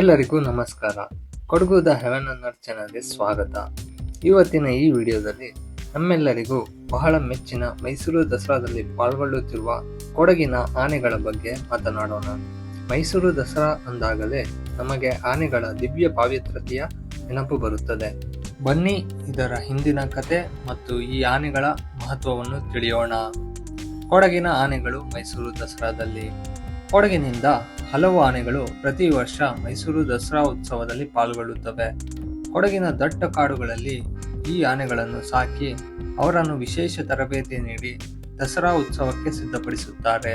ಎಲ್ಲರಿಗೂ ನಮಸ್ಕಾರ. Kodagu the Heaven honour ಚಾನಲ್ಗೆ ಸ್ವಾಗತ. ಇವತ್ತಿನ ಈ ವಿಡಿಯೋದಲ್ಲಿ ನಮ್ಮೆಲ್ಲರಿಗೂ ಬಹಳ ಮೆಚ್ಚಿನ ಮೈಸೂರು ದಸರಾದಲ್ಲಿ ಪಾಲ್ಗೊಳ್ಳುತ್ತಿರುವ ಕೊಡಗಿನ ಆನೆಗಳ ಬಗ್ಗೆ ಮಾತನಾಡೋಣ. ಮೈಸೂರು ದಸರಾ ಅಂದಾಗಲೇ ನಮಗೆ ಆನೆಗಳ ದಿವ್ಯ ಪಾವಿತ್ರತೆಯ ನೆನಪು ಬರುತ್ತದೆ. ಬನ್ನಿ ಇದರ ಹಿಂದಿನ ಕತೆ ಮತ್ತು ಈ ಆನೆಗಳ ಮಹತ್ವವನ್ನು ತಿಳಿಯೋಣ. ಕೊಡಗಿನ ಆನೆಗಳು ಮೈಸೂರು ದಸರಾದಲ್ಲಿ ಕೊಡಗಿನಿಂದ ಹಲವು ಆನೆಗಳು ಪ್ರತಿ ವರ್ಷ ಮೈಸೂರು ದಸರಾ ಉತ್ಸವದಲ್ಲಿ ಪಾಲ್ಗೊಳ್ಳುತ್ತವೆ. ಕೊಡಗಿನ ದಟ್ಟ ಕಾಡುಗಳಲ್ಲಿ ಈ ಆನೆಗಳನ್ನು ಸಾಕಿ ಅವರನ್ನು ವಿಶೇಷ ತರಬೇತಿ ನೀಡಿ ದಸರಾ ಉತ್ಸವಕ್ಕೆ ಸಿದ್ಧಪಡಿಸುತ್ತಾರೆ.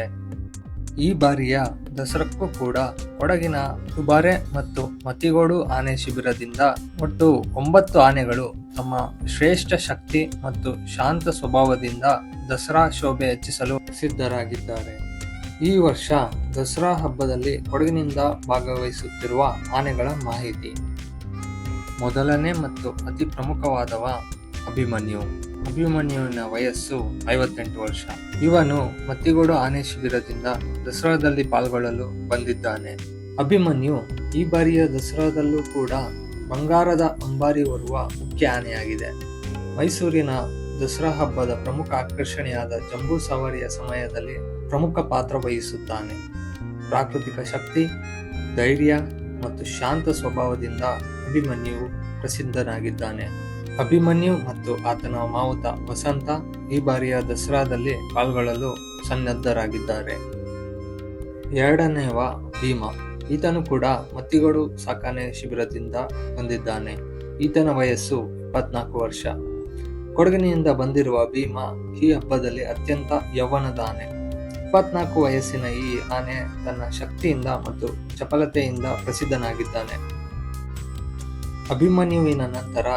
ಈ ಬಾರಿಯ ದಸರಕ್ಕೂ ಕೂಡ ಕೊಡಗಿನ ದುಬಾರೆ ಮತ್ತು ಮತಿಗೋಡು ಆನೆ ಶಿಬಿರದಿಂದ ಒಟ್ಟು ಒಂಬತ್ತು ಆನೆಗಳು ತಮ್ಮ ಶ್ರೇಷ್ಠ ಶಕ್ತಿ ಮತ್ತು ಶಾಂತ ಸ್ವಭಾವದಿಂದ ದಸರಾ ಶೋಭೆ ಹೆಚ್ಚಿಸಲು ಸಿದ್ಧರಾಗಿದ್ದಾರೆ. ಈ ವರ್ಷ ದಸರಾ ಹಬ್ಬದಲ್ಲಿ ಕೊಡಗಿನಿಂದ ಭಾಗವಹಿಸುತ್ತಿರುವ ಆನೆಗಳ ಮಾಹಿತಿ. ಮೊದಲನೇ ಮತ್ತು ಅತಿ ಪ್ರಮುಖವಾದವ ಅಭಿಮನ್ಯು. ಅಭಿಮನ್ಯುವಿನ ವಯಸ್ಸು ಐವತ್ತೆಂಟು ವರ್ಷ. ಇವನು ಮತ್ತಿಗೋಡು ಆನೆ ಶಿಬಿರದಿಂದ ದಸರಾದಲ್ಲಿ ಪಾಲ್ಗೊಳ್ಳಲು ಬಂದಿದ್ದಾನೆ. ಅಭಿಮನ್ಯು ಈ ಬಾರಿಯ ದಸರಾದಲ್ಲೂ ಕೂಡ ಬಂಗಾರದ ಅಂಬಾರಿ ಹೊರುವ ಮುಖ್ಯ ಆನೆಯಾಗಿದೆ. ಮೈಸೂರಿನ ದಸರಾ ಹಬ್ಬದ ಪ್ರಮುಖ ಆಕರ್ಷಣೆಯಾದ ಜಂಬೂ ಸವಾರಿಯ ಸಮಯದಲ್ಲಿ ಪ್ರಮುಖ ಪಾತ್ರ ವಹಿಸುತ್ತಾನೆ. ಪ್ರಾಕೃತಿಕ ಶಕ್ತಿ, ಧೈರ್ಯ ಮತ್ತು ಶಾಂತ ಸ್ವಭಾವದಿಂದ ಅಭಿಮನ್ಯು ಪ್ರಸಿದ್ಧನಾಗಿದ್ದಾನೆ. ಅಭಿಮನ್ಯು ಮತ್ತು ಆತನ ಮಾವುತ ವಸಂತ ಈ ಬಾರಿಯ ದಸರಾದಲ್ಲಿ ಪಾಲ್ಗೊಳ್ಳಲು ಸನ್ನದ್ಧರಾಗಿದ್ದಾರೆ. ಎರಡನೆಯವ ಭೀಮ. ಈತನು ಕೂಡ ಮತ್ತಿಗಳು ಸಾಕಾನೆ ಶಿಬಿರದಿಂದ ಬಂದಿದ್ದಾನೆ. ಈತನ ವಯಸ್ಸು ಇಪ್ಪತ್ನಾಲ್ಕು ವರ್ಷ. ಕೊಡಗಿನಿಂದ ಬಂದಿರುವ ಭೀಮ ಈ ಹಬ್ಬದಲ್ಲಿ ಅತ್ಯಂತ ಯೌವನದ ಆನೆ ಇಪ್ಪತ್ನಾಲ್ಕು ವಯಸ್ಸಿನ ಈ ಆನೆ ತನ್ನ ಶಕ್ತಿಯಿಂದ ಮತ್ತು ಚಪಲತೆಯಿಂದ ಪ್ರಸಿದ್ಧನಾಗಿದ್ದಾನೆ. ಅಭಿಮನ್ಯುವಿನ ನಂತರ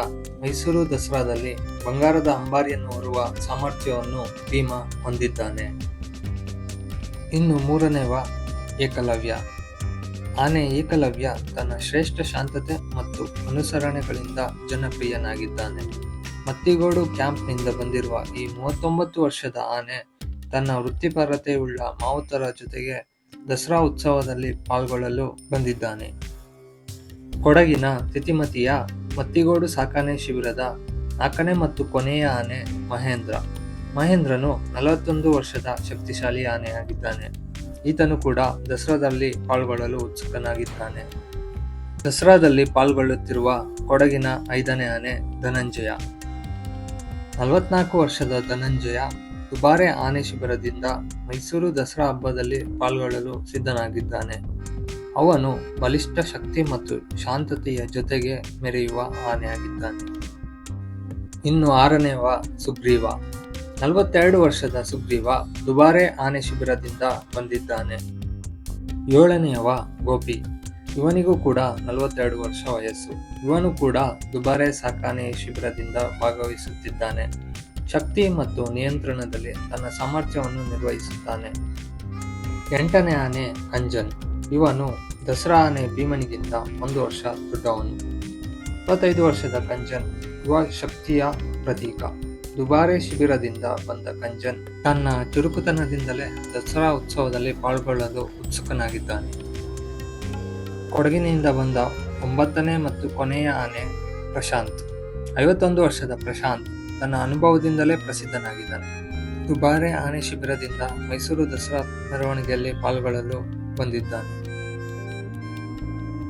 ಮೈಸೂರು ದಸರಾದಲ್ಲಿ ಬಂಗಾರದ ಅಂಬಾರಿಯನ್ನು ಹೊರುವ ಸಾಮರ್ಥ್ಯವನ್ನು ಭೀಮ ಹೊಂದಿದ್ದಾನೆ. ಇನ್ನು ಮೂರನೇವ ಏಕಲವ್ಯ. ಆನೆ ಏಕಲವ್ಯ ತನ್ನ ಶ್ರೇಷ್ಠ ಶಾಂತತೆ ಮತ್ತು ಅನುಸರಣೆಗಳಿಂದ ಜನಪ್ರಿಯನಾಗಿದ್ದಾನೆ. ಮತ್ತಿಗೋಡು ಕ್ಯಾಂಪ್ನಿಂದ ಬಂದಿರುವ ಈ ಮೂವತ್ತೊಂಬತ್ತು ವರ್ಷದ ಆನೆ ತನ್ನ ವೃತ್ತಿಪರತೆಯುಳ್ಳ ಮಾವುತರ ಜೊತೆಗೆ ದಸರಾ ಉತ್ಸವದಲ್ಲಿ ಪಾಲ್ಗೊಳ್ಳಲು ಬಂದಿದ್ದಾನೆ. ಕೊಡಗಿನ ತಿತಿಮತಿಯ ಮತ್ತಿಗೋಡು ಸಾಕಾನೆ ಶಿಬಿರದ ನಾಲ್ಕನೇ ಮತ್ತು ಕೊನೆಯ ಆನೆ ಮಹೇಂದ್ರ. ಮಹೇಂದ್ರನು ನಲವತ್ತೊಂದು ವರ್ಷದ ಶಕ್ತಿಶಾಲಿ ಆನೆಯಾಗಿದ್ದಾನೆ. ಈತನು ಕೂಡ ದಸರಾದಲ್ಲಿ ಪಾಲ್ಗೊಳ್ಳಲು ಉತ್ಸುಕನಾಗಿದ್ದಾನೆ. ದಸರಾದಲ್ಲಿ ಪಾಲ್ಗೊಳ್ಳುತ್ತಿರುವ ಕೊಡಗಿನ ಐದನೇ ಆನೆ ಧನಂಜಯ. ನಲವತ್ನಾಲ್ಕು ವರ್ಷದ ಧನಂಜಯ ದುಬಾರೆ ಆನೆ ಶಿಬಿರದಿಂದ ಮೈಸೂರು ದಸರಾ ಹಬ್ಬದಲ್ಲಿ ಪಾಲ್ಗೊಳ್ಳಲು ಸಿದ್ಧನಾಗಿದ್ದಾನೆ. ಅವನು ಬಲಿಷ್ಠ ಶಕ್ತಿ ಮತ್ತು ಶಾಂತತೆಯ ಜೊತೆಗೆ ಮೆರೆಯುವ ಆನೆಯಾಗಿದ್ದಾನೆ. ಇನ್ನು ಆರನೇವ ಸುಗ್ರೀವ. ನಲವತ್ತೆರಡು ವರ್ಷದ ಸುಗ್ರೀವ ದುಬಾರೆ ಆನೆ ಶಿಬಿರದಿಂದ ಬಂದಿದ್ದಾನೆ. ಏಳನೆಯವ ಗೋಪಿ. ಇವನಿಗೂ ಕೂಡ ನಲವತ್ತೆರಡು ವರ್ಷ ವಯಸ್ಸು. ಇವನು ಕೂಡ ದುಬಾರೆ ಸಾಕಾನೆ ಶಿಬಿರದಿಂದ ಭಾಗವಹಿಸುತ್ತಿದ್ದಾನೆ. ಶಕ್ತಿ ಮತ್ತು ನಿಯಂತ್ರಣದಲ್ಲಿ ತನ್ನ ಸಾಮರ್ಥ್ಯವನ್ನು ನಿರ್ವಹಿಸುತ್ತಾನೆ. ಎಂಟನೇ ಆನೆ, ಅಂಜನ್. ಇವನು ದಸರಾ ಆನೆ ಭೀಮನಿಗಿಂತ ಒಂದು ವರ್ಷ ದೊಡ್ಡವನು. ಇಪ್ಪತ್ತೈದು ವರ್ಷದ ಕಂಜನ್ ಯುವ ಶಕ್ತಿಯ ಪ್ರತೀಕ. ದುಬಾರೆ ಶಿಬಿರದಿಂದ ಬಂದ ಕಂಜನ್ ತನ್ನ ಚುರುಕುತನದಿಂದಲೇ ದಸರಾ ಉತ್ಸವದಲ್ಲಿ ಪಾಲ್ಗೊಳ್ಳಲು ಉತ್ಸುಕನಾಗಿದ್ದಾನೆ. ಕೊಡಗಿನಿಂದ ಬಂದ ಒಂಬತ್ತನೇ ಮತ್ತು ಕೊನೆಯ ಆನೆ ಪ್ರಶಾಂತ್. ಐವತ್ತೊಂದು ವರ್ಷದ ಪ್ರಶಾಂತ್ ತನ್ನ ಅನುಭವದಿಂದಲೇ ಪ್ರಸಿದ್ಧನಾಗಿದ್ದಾನೆ. ದುಬಾರೆ ಆನೆ ಶಿಬಿರದಿಂದ ಮೈಸೂರು ದಸರಾ ಮೆರವಣಿಗೆಯಲ್ಲಿ ಪಾಲ್ಗೊಳ್ಳಲು ಬಂದಿದ್ದಾನೆ.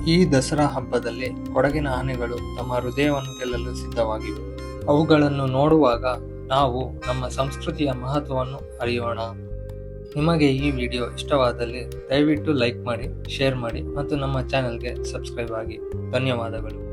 ಈ ದಸರಾ ಹಬ್ಬದಲ್ಲಿ ಕೊಡಗಿನ ಆನೆಗಳು ತಮ್ಮ ಹೃದಯವನ್ನು ಗೆಲ್ಲಲು ಸಿದ್ಧವಾಗಿವೆ. ಅವುಗಳನ್ನು ನೋಡುವಾಗ ನಾವು ನಮ್ಮ ಸಂಸ್ಕೃತಿಯ ಮಹತ್ವವನ್ನು ಅರಿಯೋಣ. ನಿಮಗೆ ಈ ವಿಡಿಯೋ ಇಷ್ಟವಾದಲ್ಲಿ ದಯವಿಟ್ಟು ಲೈಕ್ ಮಾಡಿ, ಶೇರ್ ಮಾಡಿ ಮತ್ತು ನಮ್ಮ ಚಾನೆಲ್ಗೆ ಸಬ್ಸ್ಕ್ರೈಬ್ ಆಗಿ. ಧನ್ಯವಾದಗಳು.